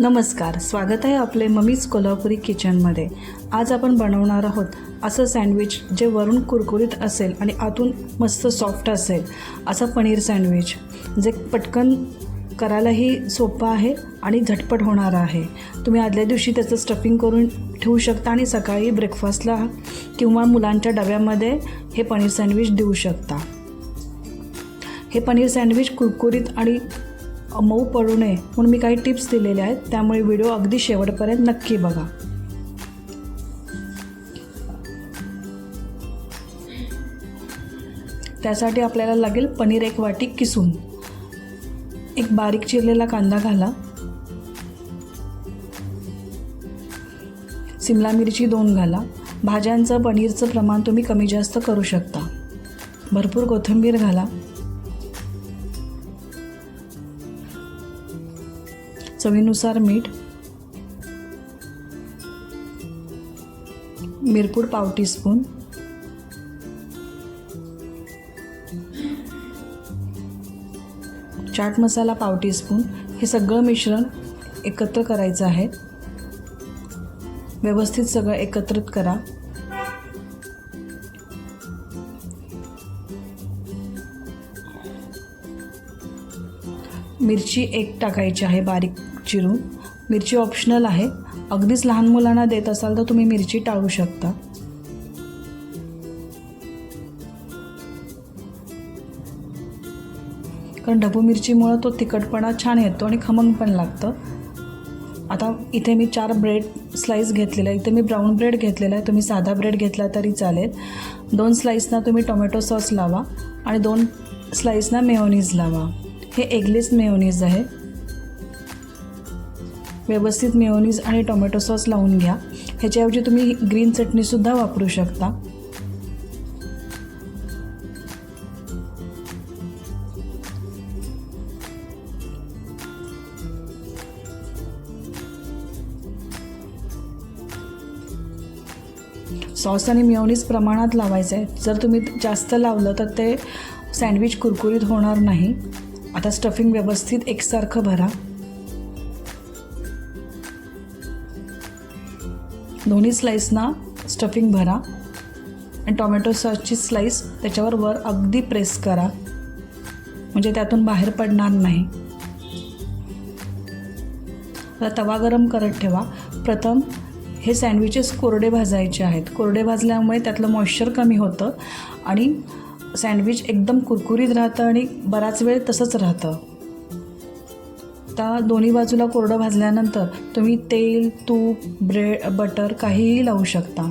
नमस्कार स्वागत आहे आपले मम्मीज कोल्हापुरी किचनमध्ये. आज आपण बनवणार आहोत असं सँडविच जे वरून कुरकुरीत असेल आणि आतून मस्त सॉफ्ट असेल असं पनीर सँडविच जे पटकन करायलाही सोपं आहे आणि झटपट होणारं आहे. तुम्ही आदल्या दिवशी त्याचं स्टफिंग करून ठेवू शकता आणि सकाळी ब्रेकफास्टला किंवा मुलांच्या डब्यामध्ये हे पनीर सँडविच देऊ शकता. हे पनीर सँडविच कुरकुरीत आणि मऊ पडू नये म्हणून मी काही टिप्स दिलेल्या आहेत. त्यामुळे व्हिडिओ अगदी शेवटपर्यंत नक्की बघा. त्यासाठी आपल्याला लागेल पनीर एक वाटी किसून. एक बारीक चिरलेला कांदा घाला. सिमला मिरची दोन घाला. भाज्यांचं पनीरचं प्रमाण तुम्ही कमी जास्त करू शकता. भरपूर कोथिंबीर घाला. चवीनुसार मीठ मिरपूड पाव टीस्पून चाट मसाला पाव टीस्पून. हे सगळं मिश्रण एकत्र करायचं आहे. व्यवस्थित सगळं एकत्रित करा. मिरची एक टाकायची आहे बारीक. चिरून. मिरची ऑप्शनल आहे. अगदीच लहान मुलांना देत असाल तर तुम्ही मिरची टाळू शकता. कारण ढबू मिरचीमुळं तो तिखटपणा छान येतो आणि खमंग पण लागतं. आता इथे मी चार ब्रेड स्लाईस घेतलेला आहे. इथे मी ब्राऊन ब्रेड घेतलेला आहे. तुम्ही साधा ब्रेड घेतला तरी चालेल. दोन स्लाईसना तुम्ही टोमॅटो सॉस लावा आणि दोन स्लाईसना मेयोनीज लावा. हे एगलेस मेयोनीज आहे. व्यवस्थित मेयोनीज आणि टोमॅटो सॉस लावून घ्या. ह्याच्याऐवजी तुम्ही ग्रीन चटणीसुद्धा वापरू शकता. सॉस आणि मिओनीज प्रमाणात लावायचं आहे जर तुम्ही जास्त लावलं तर ते सँडविच कुरकुरीत होणार नाही. आता स्टफिंग व्यवस्थित एकसारखं भरा. दोन्ही स्लाईसना स्टफिंग भरा. आणि टोमॅटो सॉसची स्लाईस त्याच्यावर वर अगदी प्रेस करा. म्हणजे त्यातून बाहेर पडणार नाही. तवा गरम करत ठेवा. प्रथम हे सँडविचेस कोरडे भाजायचे आहेत. कोरडे भाजल्यामुळे त्यातलं मॉइश्चर कमी होतं आणि सँडविच एकदम कुरकुरीत राहतं आणि बराच वेळ तसंच राहतं. त्या दोन्ही बाजूला कोरडं भाजल्यानंतर तुम्ही तेल तूप ब्रेड बटर काहीही लावू शकता.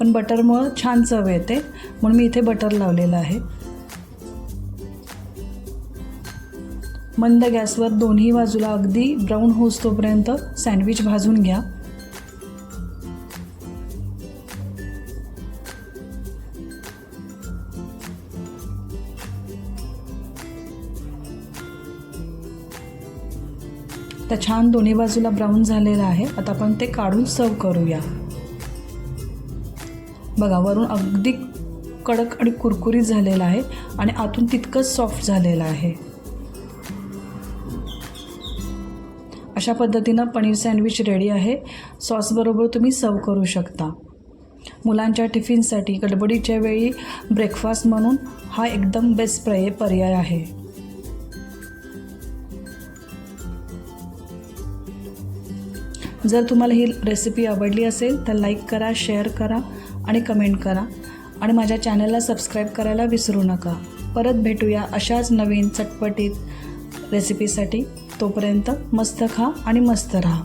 पण बटरमुळं छान चव येते म्हणून मी इथे बटर लावलेलं आहे. मंद गॅसवर दोन्ही बाजूला अगदी ब्राऊन होस तोपर्यंत सँडविच भाजून घ्या. तर छान दोन्ही बाजूला ब्राऊन झालेलं आहे. आता आपण ते काढून सर्व करूया. बघा वरून अगदी कडक आणि कुरकुरीत झालेलं आहे आणि आतून तितकंच सॉफ्ट झालेलं आहे. अशा पद्धतीनं पनीर सँडविच रेडी आहे. सॉसबरोबर तुम्ही सर्व करू शकता. मुलांच्या टिफिनसाठी गडबडीच्या वेळी ब्रेकफास्ट म्हणून हा एकदम बेस्ट पर्याय पर्याय आहे. जर तुम्हाला ही रेसिपी आवडली असेल तर लाईक करा शेअर करा आणि कमेंट करा. आणि माझ्या चॅनलला सबस्क्राईब करायला विसरू नका. परत भेटूया अशाच नवीन चटपटीत रेसिपीसाठी तोपर्यंत मस्त खा आणि मस्त राहा.